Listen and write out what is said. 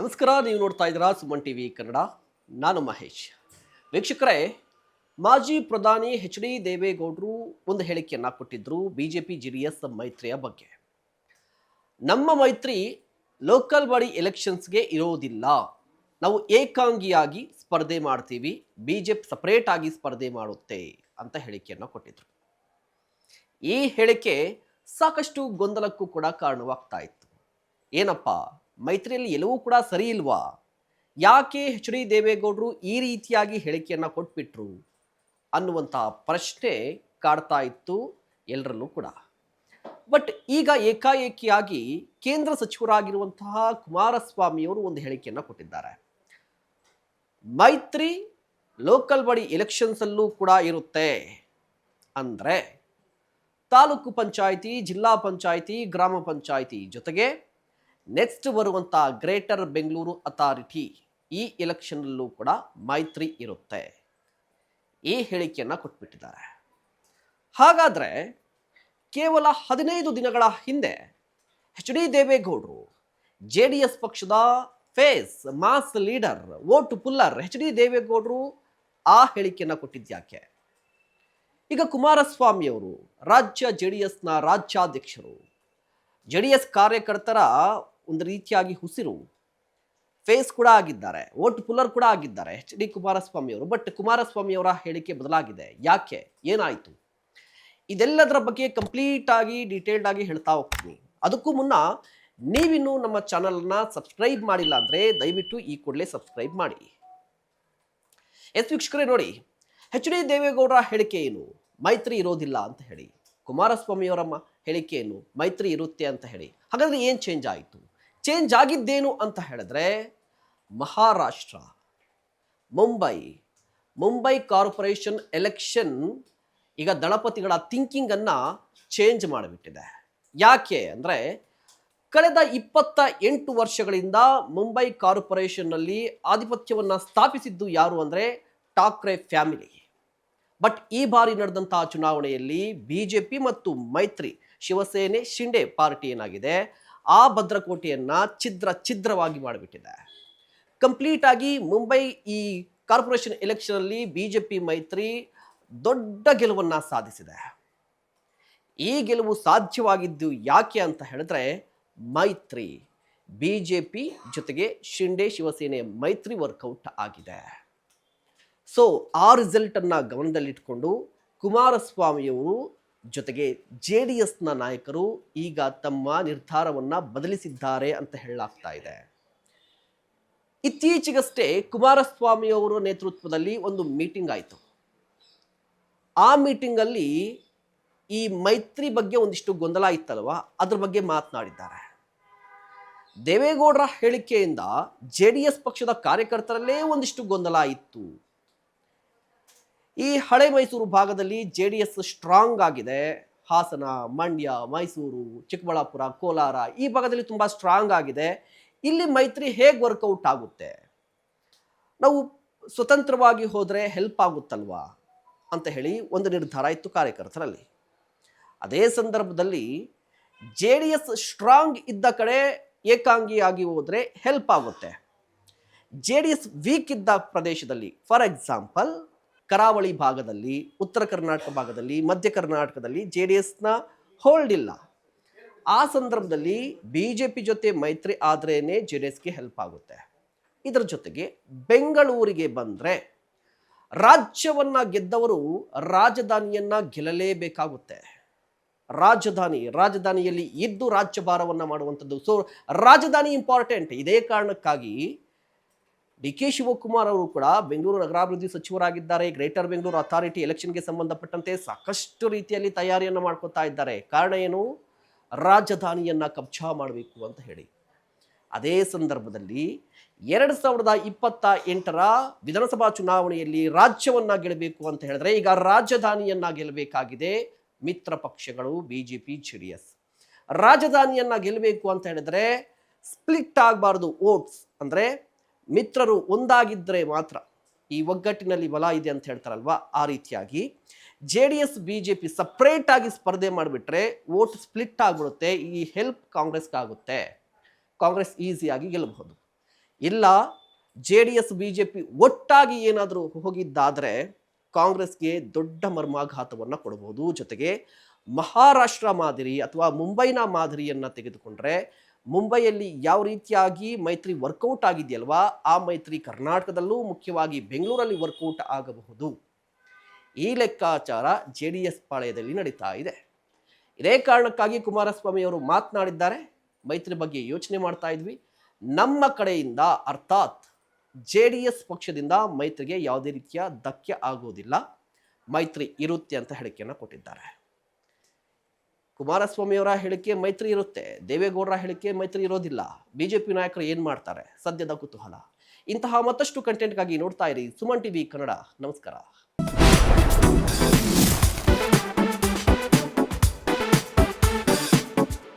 ನಮಸ್ಕಾರ, ನೀವು ನೋಡ್ತಾ ಇದ್ದೀರಾ ಸುಮನ್ ಟಿವಿ ಕನ್ನಡ. ನಾನು ಮಹೇಶ್. ವೀಕ್ಷಕರೇ, ಮಾಜಿ ಪ್ರಧಾನಿ ಎಚ್ ಡಿ ದೇವೇಗೌಡರು ಒಂದು ಹೇಳಿಕೆಯನ್ನು ಕೊಟ್ಟಿದ್ರು ಬಿಜೆಪಿ ಜೆ ಡಿ ಎಸ್ ಮೈತ್ರಿಯ ಬಗ್ಗೆ. ನಮ್ಮ ಮೈತ್ರಿ ಲೋಕಲ್ ಬಾಡಿ ಎಲೆಕ್ಷನ್ಸ್ಗೆ ಇರೋದಿಲ್ಲ. ನಾವು ಏಕಾಂಗಿಯಾಗಿ ಸ್ಪರ್ಧೆ ಮಾಡ್ತೀವಿ, ಬಿಜೆಪಿ ಸಪರೇಟ್ ಆಗಿ ಸ್ಪರ್ಧೆ ಮಾಡುತ್ತೆ ಅಂತ ಹೇಳಿಕೆಯನ್ನು ಕೊಟ್ಟಿದ್ರು. ಈ ಹೇಳಿಕೆ ಸಾಕಷ್ಟು ಗೊಂದಲಕ್ಕೂ ಕೂಡ ಕಾರಣವಾಗ್ತಾ ಇತ್ತು. ಏನಪ್ಪ ಮೈತ್ರಿಯಲ್ಲಿ ಎಲ್ಲವೂ ಕೂಡ ಸರಿ ಇಲ್ವಾ? ಯಾಕೆ ಎಚ್ ಡಿ ದೇವೇಗೌಡರು ಈ ರೀತಿಯಾಗಿ ಹೇಳಿಕೆಯನ್ನು ಕೊಟ್ಬಿಟ್ರು ಅನ್ನುವಂತಹ ಪ್ರಶ್ನೆ ಕಾಡ್ತಾ ಇತ್ತು ಎಲ್ಲರಲ್ಲೂ ಕೂಡ. ಬಟ್ ಈಗ ಏಕಾಏಕಿಯಾಗಿ ಕೇಂದ್ರ ಸಚಿವರಾಗಿರುವಂತಹ ಕುಮಾರಸ್ವಾಮಿಯವರು ಒಂದು ಹೇಳಿಕೆಯನ್ನು ಕೊಟ್ಟಿದ್ದಾರೆ. ಮೈತ್ರಿ ಲೋಕಲ್ ಬಾಡಿ ಎಲೆಕ್ಷನ್ಸಲ್ಲೂ ಕೂಡ ಇರುತ್ತೆ ಅಂದರೆ ತಾಲೂಕು ಪಂಚಾಯಿತಿ, ಜಿಲ್ಲಾ ಪಂಚಾಯಿತಿ, ಗ್ರಾಮ ಪಂಚಾಯಿತಿ ಜೊತೆಗೆ ನೆಕ್ಸ್ಟ್ ಬರುವಂಥ ಗ್ರೇಟರ್ ಬೆಂಗಳೂರು ಅಥಾರಿಟಿ ಈ ಎಲೆಕ್ಷನ್ನಲ್ಲೂ ಕೂಡ ಮೈತ್ರಿ ಇರುತ್ತೆ. ಈ ಹೇಳಿಕೆಯನ್ನು ಕೊಟ್ಬಿಟ್ಟಿದ್ದಾರೆ. ಹಾಗಾದರೆ ಕೇವಲ ಹದಿನೈದು ದಿನಗಳ ಹಿಂದೆ ಎಚ್ ಡಿ ದೇವೇಗೌಡರು, ಜೆ ಡಿ ಎಸ್ ಪಕ್ಷದ face, mass leader, vote puller H D ದೇವೇಗೌಡರು ಆ ಹೇಳಿಕೆಯನ್ನು ಕೊಟ್ಟಿದ್ಯಾಕೆ ಈಗ ಕುಮಾರಸ್ವಾಮಿಯವರು ರಾಜ್ಯ ಜೆ ಡಿ ಎಸ್ನ ರಾಜ್ಯಾಧ್ಯಕ್ಷರು, ಜೆ ಡಿ ಎಸ್ ಕಾರ್ಯಕರ್ತರ ಒಂದು ರೀತಿಯಾಗಿ ಹುಸಿರು ಫೇಸ್ ಕೂಡ ಆಗಿದ್ದಾರೆ, ವೋಟ್ ಪುಲ್ಲರ್ ಕೂಡ ಆಗಿದ್ದಾರೆ ಎಚ್ ಡಿ ಕುಮಾರಸ್ವಾಮಿ ಅವರು. ಬಟ್ ಕುಮಾರಸ್ವಾಮಿ ಅವರ ಹೇಳಿಕೆ ಬದಲಾಗಿದೆ. ಯಾಕೆ? ಏನಾಯಿತು? ಇದೆಲ್ಲದರ ಬಗ್ಗೆ ಕಂಪ್ಲೀಟ್ ಆಗಿ ಡೀಟೇಲ್ಡ್ ಆಗಿ ಹೇಳ್ತಾ ಹೋಗ್ತೀನಿ. ಅದಕ್ಕೂ ಮುನ್ನ ನೀವಿನ್ನೂ ನಮ್ಮ ಚಾನಲ್ನ ಸಬ್ಸ್ಕ್ರೈಬ್ ಮಾಡಿಲ್ಲ ಅಂದರೆ ದಯವಿಟ್ಟು ಈ ಕೂಡಲೇ ಸಬ್ಸ್ಕ್ರೈಬ್ ಮಾಡಿ. ಎಸ್ ವೀಕ್ಷಕರೇ, ನೋಡಿ, ಎಚ್ ಡಿ ದೇವೇಗೌಡರ ಹೇಳಿಕೆ ಏನು? ಮೈತ್ರಿ ಇರೋದಿಲ್ಲ ಅಂತ ಹೇಳಿ. ಕುಮಾರಸ್ವಾಮಿಯವರ ಹೇಳಿಕೆ ಏನು? ಮೈತ್ರಿ ಇರುತ್ತೆ ಅಂತ ಹೇಳಿ. ಹಾಗಾದ್ರೆ ಏನು ಚೇಂಜ್ ಆಯಿತು? ಚೇಂಜ್ ಆಗಿದ್ದೇನು ಅಂತ ಹೇಳಿದ್ರೆ, ಮಹಾರಾಷ್ಟ್ರ, ಮುಂಬೈ ಮುಂಬೈ ಕಾರ್ಪೊರೇಷನ್ ಎಲೆಕ್ಷನ್ ಈಗ ದಳಪತಿಗಳ ಥಿಂಕಿಂಗನ್ನು ಚೇಂಜ್ ಮಾಡಿಬಿಟ್ಟಿದೆ. ಯಾಕೆ ಅಂದರೆ, ಕಳೆದ ಇಪ್ಪತ್ತ ಎಂಟು ವರ್ಷಗಳಿಂದ ಮುಂಬೈ ಕಾರ್ಪೊರೇಷನ್ನಲ್ಲಿ ಆಧಿಪತ್ಯವನ್ನು ಸ್ಥಾಪಿಸಿದ್ದು ಯಾರು ಅಂದರೆ, ಠಾಕ್ರೆ ಫ್ಯಾಮಿಲಿ. ಬಟ್ ಈ ಬಾರಿ ನಡೆದಂತಹ ಚುನಾವಣೆಯಲ್ಲಿ ಬಿ ಜೆ ಪಿ ಮತ್ತು ಮೈತ್ರಿ, ಶಿವಸೇನೆ, ಶಿಂಡೆ ಪಾರ್ಟಿ ಏನಾಗಿದೆ ಆ ಭದ್ರಕೋಟೆಯನ್ನು ಛಿದ್ರ ಛಿದ್ರವಾಗಿ ಮಾಡಿಬಿಟ್ಟಿದೆ. ಕಂಪ್ಲೀಟ್ ಆಗಿ ಮುಂಬೈ ಈ ಕಾರ್ಪೊರೇಷನ್ ಎಲೆಕ್ಷನಲ್ಲಿ ಬಿ ಜೆ ಪಿ ಮೈತ್ರಿ ದೊಡ್ಡ ಗೆಲುವನ್ನು ಸಾಧಿಸಿದೆ. ಈ ಗೆಲುವು ಸಾಧ್ಯವಾಗಿದ್ದು ಯಾಕೆ ಅಂತ ಹೇಳಿದ್ರೆ ಮೈತ್ರಿ ಬಿ ಜೆ ಪಿ ಜೊತೆಗೆ ಶಿಂಡೆ ಶಿವಸೇನೆ ಮೈತ್ರಿ ವರ್ಕೌಟ್ ಆಗಿದೆ. ಸೊ ಆ ರಿಸಲ್ಟನ್ನು ಗಮನದಲ್ಲಿಟ್ಕೊಂಡು ಕುಮಾರಸ್ವಾಮಿಯವರು ಜೊತೆಗೆ ಜೆ ಡಿ ಎಸ್ನ ನಾಯಕರು ಈಗ ತಮ್ಮ ನಿರ್ಧಾರವನ್ನು ಬದಲಿಸಿದ್ದಾರೆ ಅಂತ ಹೇಳಲಾಗ್ತಾ ಇದೆ. ಇತ್ತೀಚೆಗಷ್ಟೇ ಕುಮಾರಸ್ವಾಮಿಯವರ ನೇತೃತ್ವದಲ್ಲಿ ಒಂದು ಮೀಟಿಂಗ್ ಆಯಿತು. ಆ ಮೀಟಿಂಗಲ್ಲಿ ಈ ಮೈತ್ರಿ ಬಗ್ಗೆ ಒಂದಿಷ್ಟು ಗೊಂದಲ ಇತ್ತಲ್ವ? ಅದ್ರ ಬಗ್ಗೆ ಮಾತನಾಡಿದ್ದಾರೆ. ದೇವೇಗೌಡರ ಹೇಳಿಕೆಯಿಂದ ಜೆ ಡಿ ಎಸ್ ಪಕ್ಷದ ಕಾರ್ಯಕರ್ತರಲ್ಲೇ ಒಂದಿಷ್ಟು ಗೊಂದಲ ಇತ್ತು. ಈ ಹಳೆ ಮೈಸೂರು ಭಾಗದಲ್ಲಿ ಜೆ ಡಿ ಎಸ್ ಸ್ಟ್ರಾಂಗ್ ಆಗಿದೆ. ಹಾಸನ, ಮಂಡ್ಯ, ಮೈಸೂರು, ಚಿಕ್ಕಬಳ್ಳಾಪುರ, ಕೋಲಾರ ಈ ಭಾಗದಲ್ಲಿ ತುಂಬ ಸ್ಟ್ರಾಂಗ್ ಆಗಿದೆ. ಇಲ್ಲಿ ಮೈತ್ರಿ ಹೇಗೆ ವರ್ಕೌಟ್ ಆಗುತ್ತೆ? ನಾವು ಸ್ವತಂತ್ರವಾಗಿ ಹೋದರೆ ಹೆಲ್ಪ್ ಆಗುತ್ತಲ್ವಾ? ಅಂತ ಹೇಳಿ ಒಂದು ನಿರ್ಧಾರ ಇತ್ತು ಕಾರ್ಯಕರ್ತರಲ್ಲಿ. ಅದೇ ಸಂದರ್ಭದಲ್ಲಿ ಜೆ ಡಿ ಎಸ್ ಸ್ಟ್ರಾಂಗ್ ಇದ್ದ ಕಡೆ ಏಕಾಂಗಿಯಾಗಿ ಹೋದರೆ ಹೆಲ್ಪ್ ಆಗುತ್ತೆ. ಜೆ ಡಿ ಎಸ್ ವೀಕ್ ಇದ್ದ ಪ್ರದೇಶದಲ್ಲಿ ಫಾರ್ ಎಕ್ಸಾಂಪಲ್ ಕರಾವಳಿ ಭಾಗದಲ್ಲಿ, ಉತ್ತರ ಕರ್ನಾಟಕ ಭಾಗದಲ್ಲಿ, ಮಧ್ಯ ಕರ್ನಾಟಕದಲ್ಲಿ ಜೆ ಡಿ ಎಸ್ನ ಹೋಲ್ಡ್ ಇಲ್ಲ. ಆ ಸಂದರ್ಭದಲ್ಲಿ ಬಿ ಜೆ ಪಿ ಜೊತೆ ಮೈತ್ರಿ ಆದ್ರೇ ಜೆ ಡಿ ಎಸ್ಗೆ ಹೆಲ್ಪ್ ಆಗುತ್ತೆ. ಇದರ ಜೊತೆಗೆ ಬೆಂಗಳೂರಿಗೆ ಬಂದರೆ ರಾಜ್ಯವನ್ನು ಗೆದ್ದವರು ರಾಜಧಾನಿಯನ್ನು ಗೆಲ್ಲಲೇಬೇಕಾಗುತ್ತೆ. ರಾಜಧಾನಿ, ರಾಜಧಾನಿಯಲ್ಲಿ ಇದ್ದು ರಾಜ್ಯಭಾರವನ್ನು ಮಾಡುವಂಥದ್ದು. ಸೊ ರಾಜಧಾನಿ ಇಂಪಾರ್ಟೆಂಟ್ ಇದೇ ಕಾರಣಕ್ಕಾಗಿ ಡಿ ಕೆ ಶಿವಕುಮಾರ್ ಅವರು ಕೂಡ ಬೆಂಗಳೂರು ನಗರಾಭಿವೃದ್ಧಿ ಸಚಿವರಾಗಿದ್ದಾರೆ. ಗ್ರೇಟರ್ ಬೆಂಗಳೂರು ಅಥಾರಿಟಿ ಎಲೆಕ್ಷನ್ಗೆ ಸಂಬಂಧಪಟ್ಟಂತೆ ಸಾಕಷ್ಟು ರೀತಿಯಲ್ಲಿ ತಯಾರಿಯನ್ನು ಮಾಡ್ಕೋತಾ ಇದ್ದಾರೆ. ಕಾರಣ ಏನು? ರಾಜಧಾನಿಯನ್ನು ಕಬ್ಜಾ ಮಾಡಬೇಕು ಅಂತ ಹೇಳಿ. ಅದೇ ಸಂದರ್ಭದಲ್ಲಿ ಎರಡು ಸಾವಿರದ ಇಪ್ಪತ್ತ ಎಂಟರ ವಿಧಾನಸಭಾ ಚುನಾವಣೆಯಲ್ಲಿ ರಾಜ್ಯವನ್ನ ಗೆಲ್ಲಬೇಕು ಅಂತ ಹೇಳಿದ್ರೆ ಈಗ ರಾಜಧಾನಿಯನ್ನ ಗೆಲ್ಲಬೇಕಾಗಿದೆ ಮಿತ್ರ ಪಕ್ಷಗಳು ಬಿಜೆಪಿ ಜೆ ಡಿ ಎಸ್ ರಾಜಧಾನಿಯನ್ನ ಗೆಲ್ಲಬೇಕು ಅಂತ ಹೇಳಿದ್ರೆ ಸ್ಪ್ಲಿಟ್ ಆಗಬಾರ್ದು ಓಟ್ಸ್ ಅಂದ್ರೆ ಮಿತ್ರರು ಒಂದಾಗಿದ್ದರೆ ಮಾತ್ರ ಈ ಒಗ್ಗಟ್ಟಿನಲ್ಲಿ ಬಲ ಇದೆ ಅಂತ ಹೇಳ್ತಾರಲ್ವಾ? ಆ ರೀತಿಯಾಗಿ J D S B J P separate ಆಗಿ ಸ್ಪರ್ಧೆ ಮಾಡಿಬಿಟ್ರೆ ವೋಟ್ ಸ್ಪ್ಲಿಟ್ ಆಗಿಬಿಡುತ್ತೆ, ಈ ಹೆಲ್ಪ್ ಕಾಂಗ್ರೆಸ್ಗಾಗುತ್ತೆ ಕಾಂಗ್ರೆಸ್ ಈಸಿಯಾಗಿ ಗೆಲ್ಲಬಹುದು. ಇಲ್ಲ J D S B J P ಒಟ್ಟಾಗಿ ಏನಾದರೂ ಹೋಗಿದ್ದಾದರೆ ಕಾಂಗ್ರೆಸ್ಗೆ ದೊಡ್ಡ ಮರ್ಮಾಘಾತವನ್ನು ಕೊಡಬಹುದು ಜೊತೆಗೆ ಮಹಾರಾಷ್ಟ್ರ ಮಾದರಿ ಅಥವಾ ಮುಂಬೈನ ಮಾದರಿಯನ್ನು ತೆಗೆದುಕೊಂಡ್ರೆ ಮುಂಬೈಯಲ್ಲಿ ಯಾವ ರೀತಿಯಾಗಿ ಮೈತ್ರಿ ವರ್ಕೌಟ್ ಆಗಿದೆಯಲ್ವಾ? ಆ ಮೈತ್ರಿ ಕರ್ನಾಟಕದಲ್ಲೂ ಮುಖ್ಯವಾಗಿ ಬೆಂಗಳೂರಲ್ಲಿ ವರ್ಕೌಟ್ ಆಗಬಹುದು. ಈ ಲೆಕ್ಕಾಚಾರ ಜೆ ಡಿ ಎಸ್ ಪಾಳಯದಲ್ಲಿ ನಡೀತಾ ಇದೆ. ಇದೇ ಕಾರಣಕ್ಕಾಗಿ ಕುಮಾರಸ್ವಾಮಿ ಅವರು ಮಾತನಾಡಿದ್ದಾರೆ. ಮೈತ್ರಿ ಬಗ್ಗೆ ಯೋಚನೆ ಮಾಡ್ತಾ ಇದ್ವಿ. ನಮ್ಮ ಕಡೆಯಿಂದ ಅರ್ಥಾತ್ ಜೆ ಡಿ ಎಸ್ ಪಕ್ಷದಿಂದ ಮೈತ್ರಿಗೆ ಯಾವುದೇ ರೀತಿಯ ಧಕ್ಕೆ ಆಗುವುದಿಲ್ಲ ಮೈತ್ರಿ ಇರುತ್ತೆ ಅಂತ ಹೇಳಿಕೆಯನ್ನು ಕೊಟ್ಟಿದ್ದಾರೆ. ಕುಮಾರಸ್ವಾಮಿ ಅವರ ಹೇಳಿಕೆ ಮೈತ್ರಿ ಇರುತ್ತೆ, ದೇವೇಗೌಡರ ಹೇಳಿಕೆ ಮೈತ್ರಿ ಇರೋದಿಲ್ಲ. ಬಿಜೆಪಿ ನಾಯಕರು ಏನು ಮಾಡ್ತಾರೆ? ಸದ್ಯದ ಕುತೂಹಲ. ಇಂತಹ ಮತ್ತಷ್ಟು ಕಂಟೆಂಟ್ಗಾಗಿ ನೋಡ್ತಾ ಇರಿ ಸುಮನ್ ಟಿವಿ ಕನ್ನಡ. ನಮಸ್ಕಾರ.